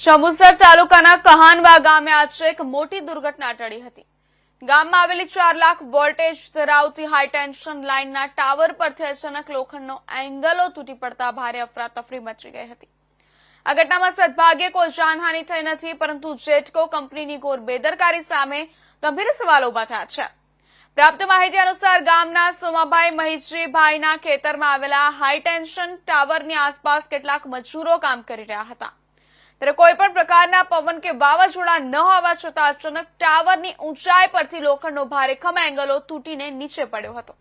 શંભુસર તાલુકાના કહાનવા ગામે આજે એક મોટી દુર્ઘટના ટળી હતી. ગામમાં આવેલી ચાર લાખ વોલ્ટેજ ધરાવતી હાઈ ટેન્શન લાઇનના ટાવર પરથી અચાનક લોખંડનો એંગલો તૂટી પડતા ભારે અફરાતફરી મચી ગઈ હતી. આ ઘટનામાં સદભાગ્યે કોઈ જાનહાનિ થઈ નથી, પરંતુ જેટકો કંપનીની ઘોર બેદરકારી સામે ગંભીર સવાલો ઊભા થયા છે. પ્રાપ્ત માહિતી અનુસાર ગામના સોમાભાઈ મહિજીભાઈના ખેતરમાં આવેલા હાઈ ટેન્શન ટાવરની આસપાસ કેટલાક મજૂરો કામ કરી રહ્યા હતા. ત્યારે કોઈ પણ પ્રકારના પવન કે વાવાઝોડા ન હોવા છતાં અચાનક ટાવરની ઊંચાઈ પરથી લોખંડનો ભારેખમ એંગલો તૂટીને નીચે પડ્યો હતો.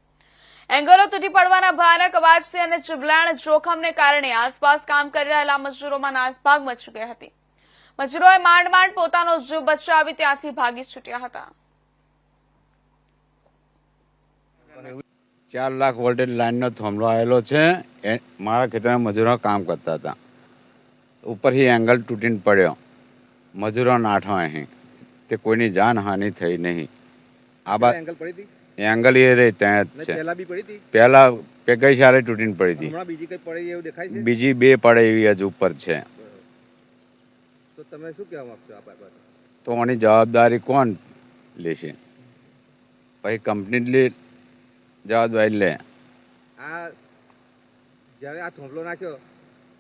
એંગલો તૂટી પડવાના ભયાનક અવાજથી અને જીવલેણ જોખમને કારણે આસપાસ કામ કરી રહેલા મજૂરોમાં નાસભાગ મચી ગઈ હતી. મજૂરોએ માંડ માંડ પોતાનો જીવ બચાવી ત્યાંથી ભાગી છૂટ્યા હતા. ચાર લાખ વોલ્ટેજ લાઇનનો થાંભલો આવેલો છે. મારા ખેતરના મજૂરો કામ કરતા હતા. ઉપરથી એંગલ તૂટીને પડ્યો. મજૂરો નાઠો અહીં. તે કોઈની જાનહાનિ થઈ નહીં. આ બાદ એંગલ પડી હતી? એંગલ એ રહી ત્યાં જ છે. પહેલા બી પડી હતી? પહેલા ગઈ સાલે તૂટીને પડી હતી. હમણાં બીજી કઈ પડી એવું દેખાય છે? બીજી બે પડે એવી હજુ ઉપર છે. તો તમે શું કહેવા માંગશો આ બાબતે? તો આની જવાબદારી કોણ લેશે? પછી કંપની લે જવાબદારી લે. આ જ્યારે આ થોંભલો નાખ્યો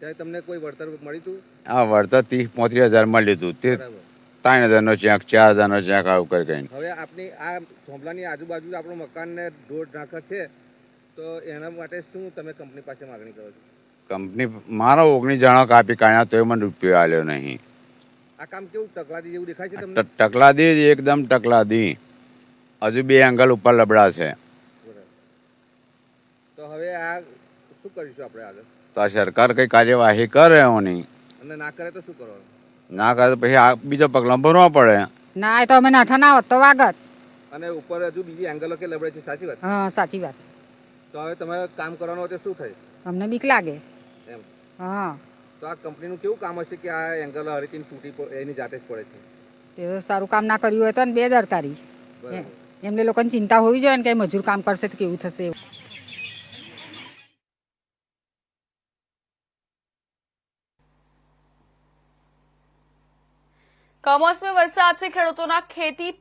ત્યારે તમને કોઈ વળતર મળ્યું હતું આ વળતર ત્રીસ પોત્રીસ હજાર મળ્યું હતું તે ત્રણ ત્રણ હજારનો ચેક ચાર હજારનો ચેક આવું કરી કઈ હવે આપની આ થોંભલાની આજુબાજુ આપણું મકાનને દોઢ નાખર છે તો એના માટે શું તમે કંપની પાસે માગણી કરો છો? કંપની મારો ઓગણીસ જણો કાપી કાઢ્યા તોય મને રૂપિયો આલ્યો નહીં. આ કામ કેવું તકલાદી જેવું દેખાય છે તમને? ટકલાદી એકદમ ટકલાદી. હજુ બે એંગલ ઉપર લબડા છે તો હવે આ શું કરીશું આપણે આગળ? તો આ સરકાર કઈ કાર્યવાહી કરે એની અને ના કરે તો શું કરવાનું? ના કરે તો પછી આ બીજો પગલાં ભરવા પડે. ના એ તો અમે નાઠા ના હોત તો વાગત. અને ઉપર હજુ બીજી એંગલો કે લબડે છે સાચી વાત? હા સાચી વાત. તો હવે તમારે કામ કરવાનું હોય તો શું થાય? અમને બીક લાગે. એમ. હા. તો આ કંપનીનું કેવું કામ હશે કે આ એંગલ હરિકેન તૂટી એની જાતે જ પડે છે? તે સારું કામ ના કર્યું હોય તો ને દરકારી એમને લોકોને ચિંતા હોવી જોઈએ ને કે મજૂર કામ કરશે તો કેવું થશે એવું. કમોસમી વરસાદથી ખેડૂતોના ખેતી